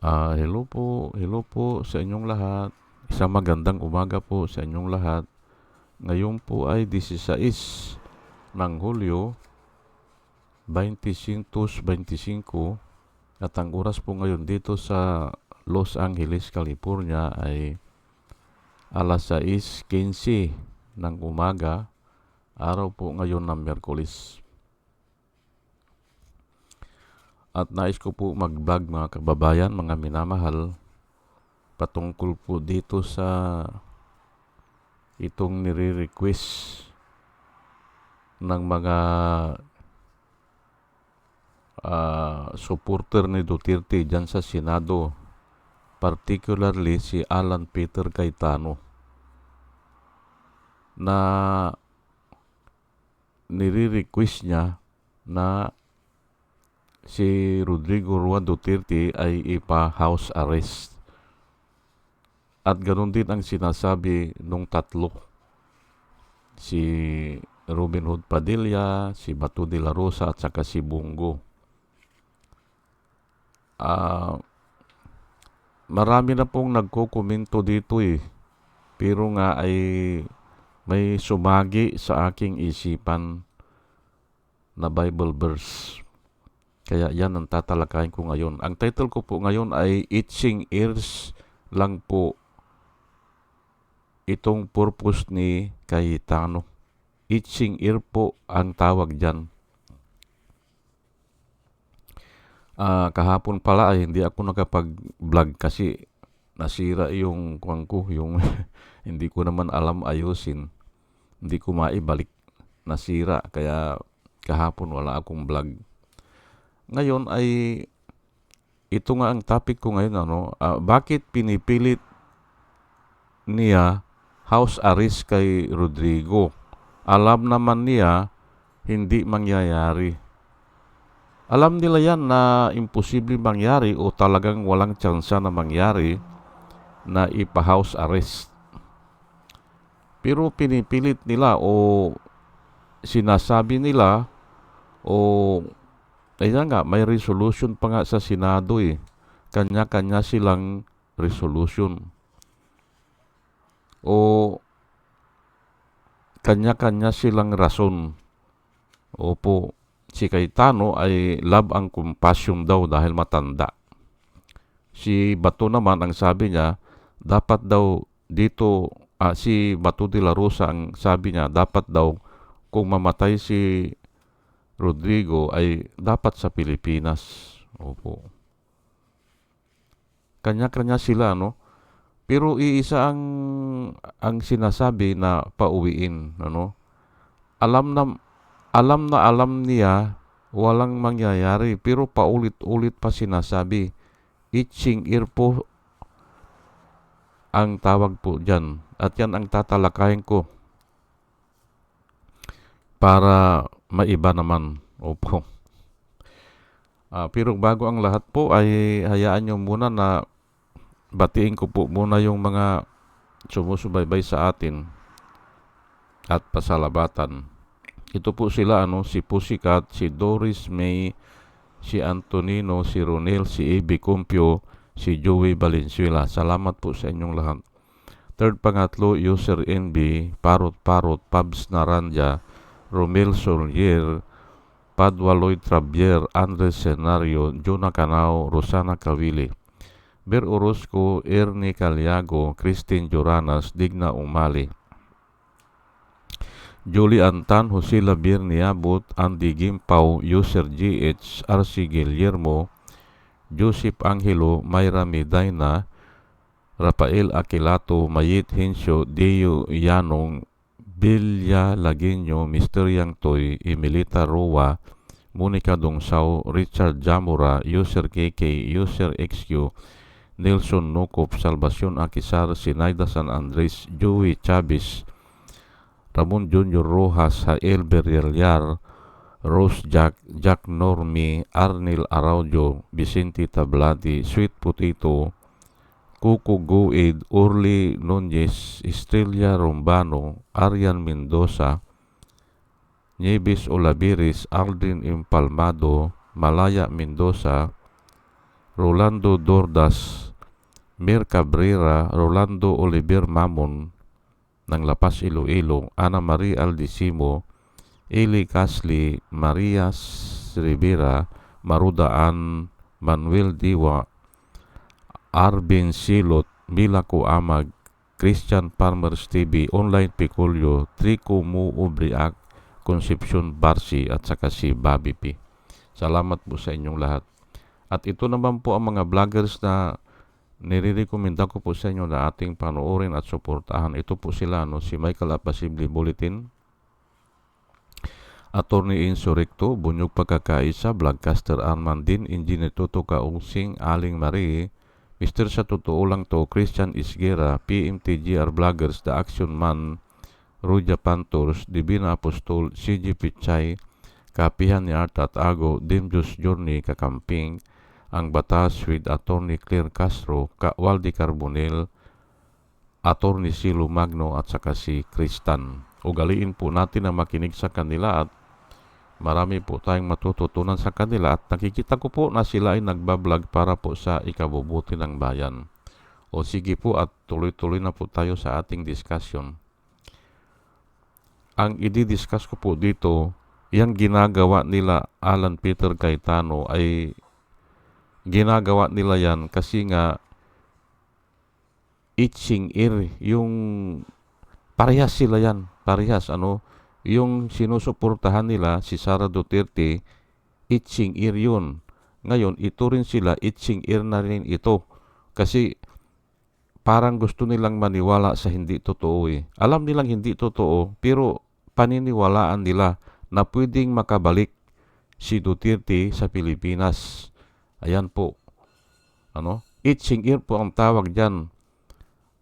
Ah, hello po, hello po sa inyong lahat. Isang magandang umaga po sa inyong lahat. Ngayon po ay 16 ng Hulyo 2025 at ang oras po ngayon dito sa Los Angeles, California ay alas 6.15 ng umaga. Araw po ngayon ng Merkulis. At nais ko po mag-vlog mga kababayan, mga minamahal, patungkol po dito sa itong nire-request ng mga uh, supporter ni Duterte dyan sa Senado, particularly si Alan Peter Cayetano, na nire-request niya na si Rodrigo Juan Duterte ay ipa-house arrest. At ganoon din ang sinasabi nung tatlo. Si Robin Hood Padilla, si Bato de la Rosa at saka si Bungo. Uh, marami na pong nagkokomento dito eh. Pero nga ay may sumagi sa aking isipan na Bible verse kaya yan ang tatalakayin ko ngayon. Ang title ko po ngayon ay Itching Ears lang po itong purpose ni Cayetano. Itching ear po ang tawag dyan. Uh, kahapon pala ay hindi ako nakapag-vlog kasi nasira yung kuwang ko, yung hindi ko naman alam ayusin. Hindi ko maibalik. Nasira kaya kahapon wala akong vlog ngayon ay ito nga ang topic ko ngayon ano, uh, bakit pinipilit niya house arrest kay Rodrigo? Alam naman niya hindi mangyayari. Alam nila yan na imposible mangyari o talagang walang tsansa na mangyari na ipa-house arrest. Pero pinipilit nila o sinasabi nila o kaya nga, may resolution pa nga sa Senado eh. Kanya-kanya silang resolution. O kanya-kanya silang rason. Opo, si Cayetano ay love ang compassion daw dahil matanda. Si Bato naman ang sabi niya, dapat daw dito, ah, si Bato de la Rosa ang sabi niya, dapat daw kung mamatay si Rodrigo ay dapat sa Pilipinas. Opo. Kanya-kanya sila, no? Pero iisa ang ang sinasabi na pauwiin, ano? Alam na alam na alam niya walang mangyayari pero paulit-ulit pa sinasabi. Itching ear po ang tawag po dyan. At yan ang tatalakayin ko para maiba naman. Opo. Uh, pero bago ang lahat po ay hayaan nyo muna na batiin ko po muna yung mga sumusubaybay sa atin at pasalabatan. Ito po sila ano, si Pusikat, si Doris May, si Antonino, si Ronel, si Ibi Cumpio, si Joey Valenzuela. Salamat po sa inyong lahat. Third pangatlo, user NB, Parot Parot, Pabs Naranja, Romel Solier, Padua Lloyd Trabier, Andres Senario, Juna Canao, Rosana Cavili, Ber Orozco, Ernie Caliago, Christine Joranas, Digna Umali, Julie Antan, Jose Labir Niabot, Andy Gimpaw, User GH, RC Guillermo, Joseph Angelo, Mayra Medina, Rafael Aquilato, Mayit Hensyo, Deo Yanong, Bilya Laguinyo, Mr. Yang Toy, Emilita Roa, Monica Dongsao, Richard Jamura, User KK, User XQ, Nelson Nukop, Salvacion Akisar, Sinaida San Andres, Joey Chavez, Ramon Junior Rojas, Hael Berreliar, Rose Jack, Jack Normi, Arnil Araujo, Vicente Tablati, Sweet Potato, Cuco Guid, Orly Nunez, Estrella Rombano, Arian Mendoza, Nieves Olaviris, Aldrin Impalmado, Malaya Mendoza, Rolando Dordas, Mir Cabrera, Rolando Oliver Mamon ng Lapas Iloilo, Ana Marie Aldisimo, Eli Casli, Maria Rivera, Marudaan, Manuel Diwa, Arvin Silot, Mila Kuamag, Christian Farmers TV, Online Picolio, Trico Mu Ubriak, Concepcion Barsi at saka si Bobby P. Salamat po sa inyong lahat. At ito naman po ang mga vloggers na nire-recommenda ko po sa inyo na ating panoorin at suportahan. Ito po sila, no? si Michael Apasibli Bulletin, Attorney Insurrecto, Bunyog Pagkakaisa, Vlogcaster Arman Din, Engineer Toto Kaungsing, Aling Marie, Mr. Sa Totoo Lang To, Christian Isgera, PMTGR Vloggers, The Action Man, Ruja Pantors, Divina Apostol, CG Pichay, Kapihan ni Art at Ago, Dimjus Journey, Kakamping, Ang Batas with Attorney Claire Castro, Ka Waldi Carbonel, Attorney Silo Magno at saka si Kristan. Ugaliin po natin na makinig sa kanila at marami po tayong matututunan sa kanila at nakikita ko po na sila ay nagbablog para po sa ikabubuti ng bayan. O sige po at tuloy-tuloy na po tayo sa ating discussion. Ang i-discuss ko po dito, yung ginagawa nila Alan Peter Cayetano ay ginagawa nila yan kasi nga itching ear yung parehas sila yan parehas ano yung sinusuportahan nila si Sara Duterte itching ear yun. Ngayon ito rin sila itching ear na rin ito. Kasi parang gusto nilang maniwala sa hindi totoo eh. Alam nilang hindi totoo pero paniniwalaan nila na pwedeng makabalik si Duterte sa Pilipinas. Ayan po. Ano? Itching ear po ang tawag diyan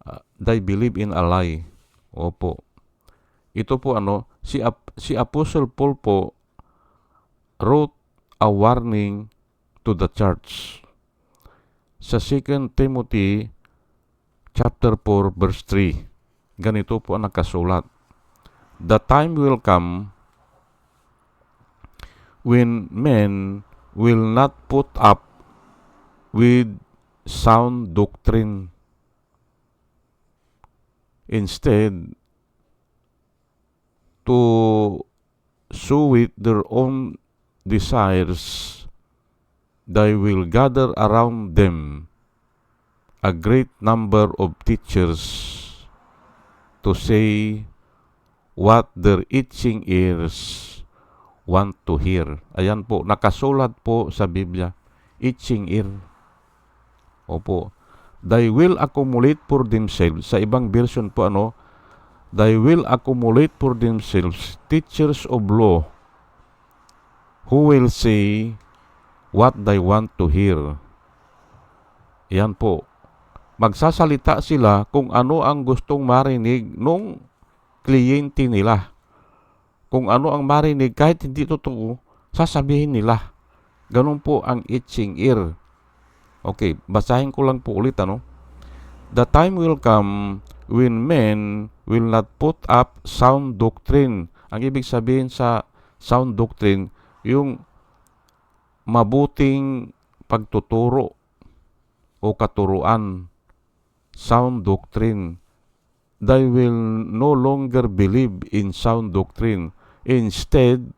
uh, they believe in a lie. Opo ito po ano si Ap- si Apostle Paul po wrote a warning to the church. Sa 2 Timothy chapter 4 verse 3 ganito po ang nakasulat. The time will come when men will not put up with sound doctrine. Instead to suit their own desires, they will gather around them a great number of teachers to say what their itching ears want to hear. Ayan po, nakasulat po sa Biblia, itching ear. Opo. They will accumulate for themselves. Sa ibang version po ano, they will accumulate for themselves teachers of law who will say what they want to hear. Yan po. Magsasalita sila kung ano ang gustong marinig nung kliyente nila. Kung ano ang marinig kahit hindi totoo, sasabihin nila. Ganun po ang itching ear. Okay, basahin ko lang po ulit ano. The time will come when men will not put up sound doctrine. Ang ibig sabihin sa sound doctrine, yung mabuting pagtuturo o katuruan. Sound doctrine. They will no longer believe in sound doctrine. Instead,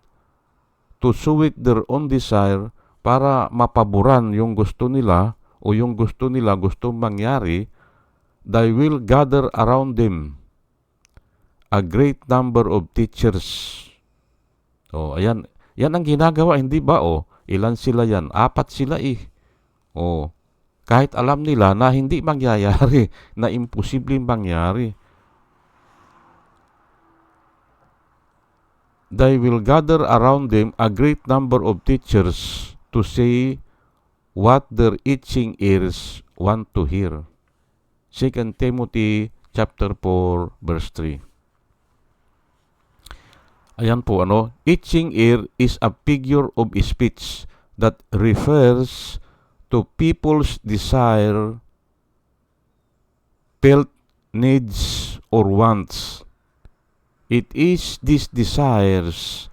to suit their own desire para mapaboran yung gusto nila o yung gusto nila gusto mangyari, they will gather around them a great number of teachers. Oh, ayan. Yan ang ginagawa, hindi ba? Oh, ilan sila yan? Apat sila eh. Oh, kahit alam nila na hindi mangyayari, na imposibleng mangyari. They will gather around them a great number of teachers to say what their itching ears want to hear. 2 Timothy chapter 4 verse 3. Ayan po ano, itching ear is a figure of speech that refers to people's desire, felt needs or wants. It is these desires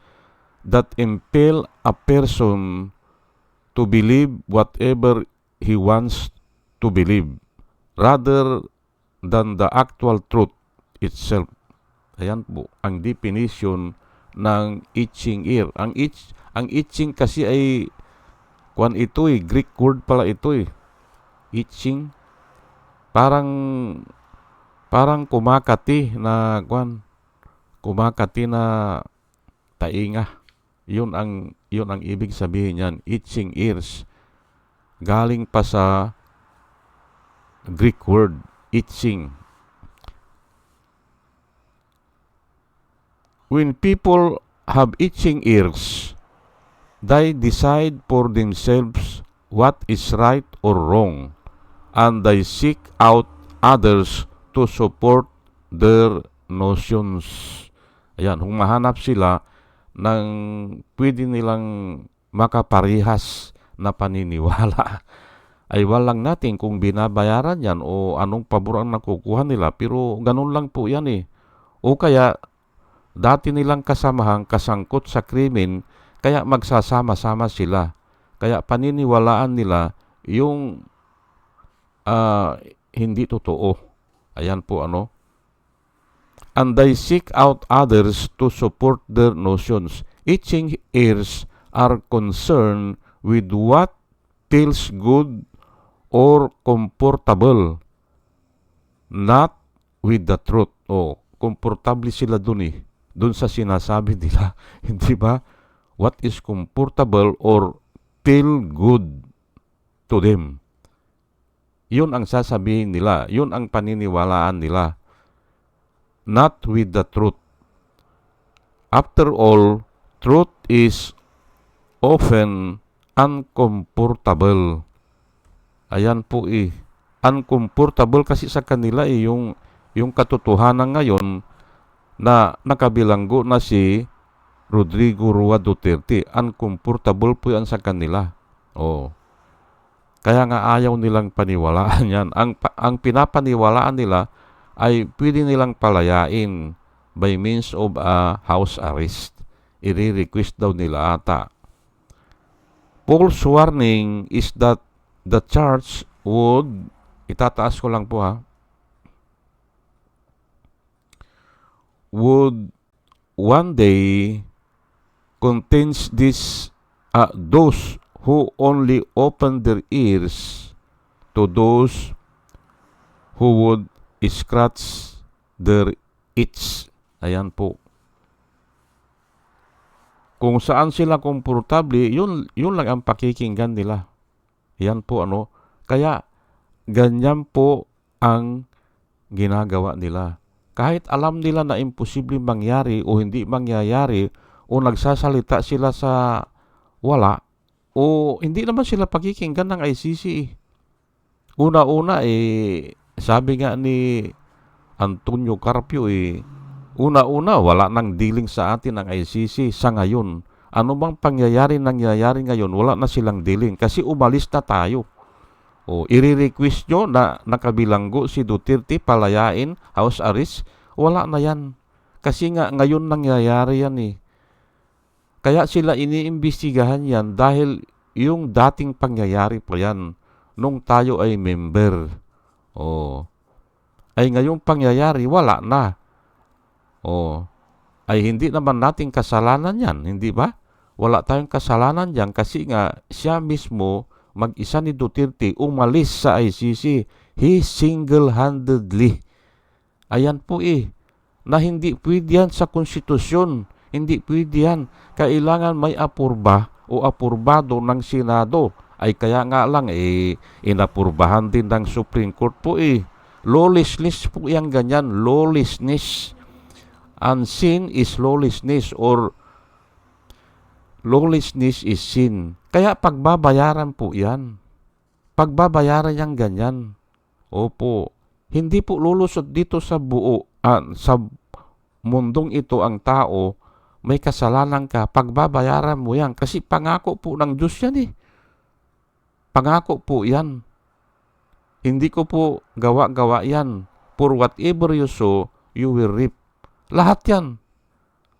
that impel a person to believe whatever he wants to believe rather than the actual truth itself. Ayan po ang definition ng itching ear. Ang itch ang itching kasi ay kwan ito eh, Greek word pala ito eh. Itching parang parang kumakati na kwan kumakati na tainga. Yun ang yun ang ibig sabihin niyan, itching ears. Galing pa sa Greek word itching. When people have itching ears, they decide for themselves what is right or wrong, and they seek out others to support their notions. Ayan, humahanap sila ng pwede nilang makaparihas na paniniwala. Ay walang natin kung binabayaran yan o anong pabor ang nakukuha nila. Pero ganun lang po yan eh. O kaya dati nilang kasamahang kasangkot sa krimen kaya magsasama-sama sila. Kaya paniniwalaan nila yung uh, hindi totoo. Ayan po ano. And they seek out others to support their notions. Itching ears are concerned with what feels good or comfortable, not with the truth. O, komportable sila dun eh. Dun sa sinasabi nila. Hindi ba? What is comfortable or feel good to them. Yun ang sasabihin nila. Yun ang paniniwalaan nila. Not with the truth. After all, truth is often uncomfortable. Ayan po eh. Uncomfortable kasi sa kanila eh yung, yung katotohanan ngayon na nakabilanggo na si Rodrigo Rua Duterte. Uncomfortable po yan sa kanila. Oh. Kaya nga ayaw nilang paniwalaan yan. Ang, ang pinapaniwalaan nila ay pwede nilang palayain by means of a house arrest. I-request daw nila ata. Paul's warning is that the church would, itataas ko lang po ha, would one day contains this uh, those who only open their ears to those who would scratch their itch. Ayan po. Kung saan sila komportable, yun, yun lang ang pakikinggan nila. Yan po ano. Kaya ganyan po ang ginagawa nila. Kahit alam nila na imposible mangyari o hindi mangyayari o nagsasalita sila sa wala o hindi naman sila pakikinggan ng ICC. Una-una eh sabi nga ni Antonio Carpio eh una-una wala nang dealing sa atin ng ICC sa ngayon ano bang pangyayari nangyayari ngayon? Wala na silang dealing kasi umalis na tayo. O, i-request nyo na nakabilanggo si Duterte palayain, house arrest, wala na yan. Kasi nga ngayon nangyayari yan eh. Kaya sila iniimbestigahan yan dahil yung dating pangyayari pa yan nung tayo ay member. O, ay ngayong pangyayari, wala na. O, ay hindi naman nating kasalanan yan, hindi ba? Wala tayong kasalanan yan kasi nga siya mismo mag-isa ni Duterte umalis sa ICC. He single-handedly. Ayan po eh, na hindi pwede yan sa konstitusyon. Hindi pwede yan. Kailangan may apurba o apurbado ng Senado. Ay kaya nga lang eh, inapurbahan din ng Supreme Court po eh. Lawlessness po yan ganyan. Lawlessness sin is lawlessness or lawlessness is sin. Kaya pagbabayaran po yan. Pagbabayaran yan ganyan. Opo. Hindi po lulusot dito sa buo, ah, sa mundong ito ang tao, may kasalanan ka, pagbabayaran mo yan. Kasi pangako po ng Diyos yan eh. Pangako po yan. Hindi ko po gawa-gawa yan. For whatever you sow, you will reap. Lahat yan.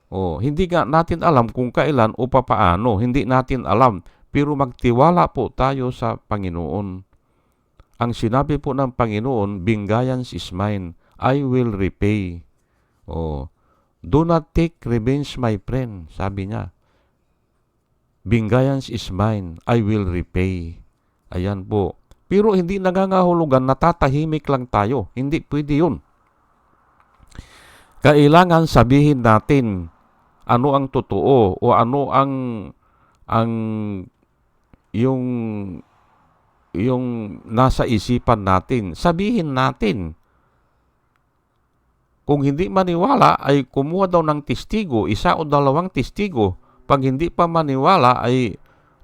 Oh, hindi nga natin alam kung kailan o papaano. Hindi natin alam. Pero magtiwala po tayo sa Panginoon. ang sinabi po ng Panginoon, vengeance is mine, I will repay. Oh, do not take revenge, my friend, sabi niya. Vengeance is mine, I will repay. Ayan po. Pero hindi nangangahulugan, natatahimik lang tayo. Hindi pwede yun. Kailangan sabihin natin ano ang totoo o ano ang ang yung yung nasa isipan natin. Sabihin natin. Kung hindi maniwala ay kumuha daw ng testigo, isa o dalawang testigo. Pag hindi pa maniwala ay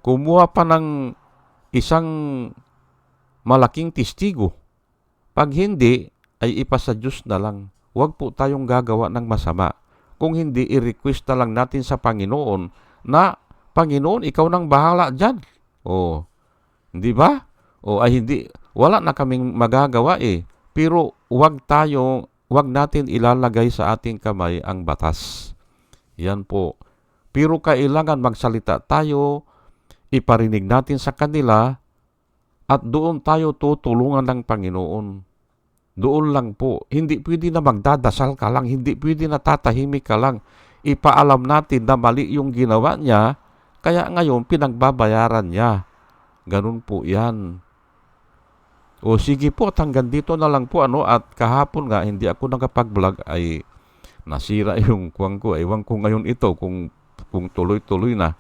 kumuha pa ng isang malaking testigo. Pag hindi, ay ipasa Diyos na lang. Huwag po tayong gagawa ng masama. Kung hindi, i-request na lang natin sa Panginoon na, Panginoon, ikaw nang bahala dyan. O, hindi ba? O, ay hindi, wala na kaming magagawa eh. Pero huwag tayo, huwag natin ilalagay sa ating kamay ang batas. Yan po. Pero kailangan magsalita tayo, iparinig natin sa kanila, at doon tayo tutulungan ng Panginoon. Doon lang po. Hindi pwede na magdadasal ka lang. Hindi pwede na tatahimik ka lang. Ipaalam natin na mali yung ginawa niya, kaya ngayon pinagbabayaran niya. Ganun po yan. O sige po, at hanggang dito na lang po ano at kahapon nga hindi ako nakapag-vlog ay nasira yung kuwang ko. Ewan ko ngayon ito kung kung tuloy-tuloy na.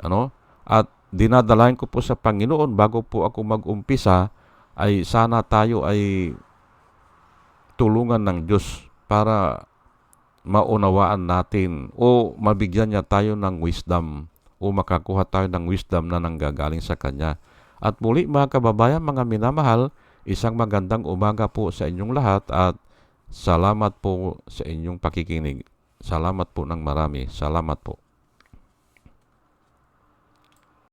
Ano? At dinadalayan ko po sa Panginoon bago po ako mag-umpisa ay sana tayo ay tulungan ng Diyos para maunawaan natin o mabigyan niya tayo ng wisdom o makakuha tayo ng wisdom na nanggagaling sa Kanya. At muli mga kababayan, mga minamahal, isang magandang umaga po sa inyong lahat at salamat po sa inyong pakikinig. Salamat po ng marami. Salamat po.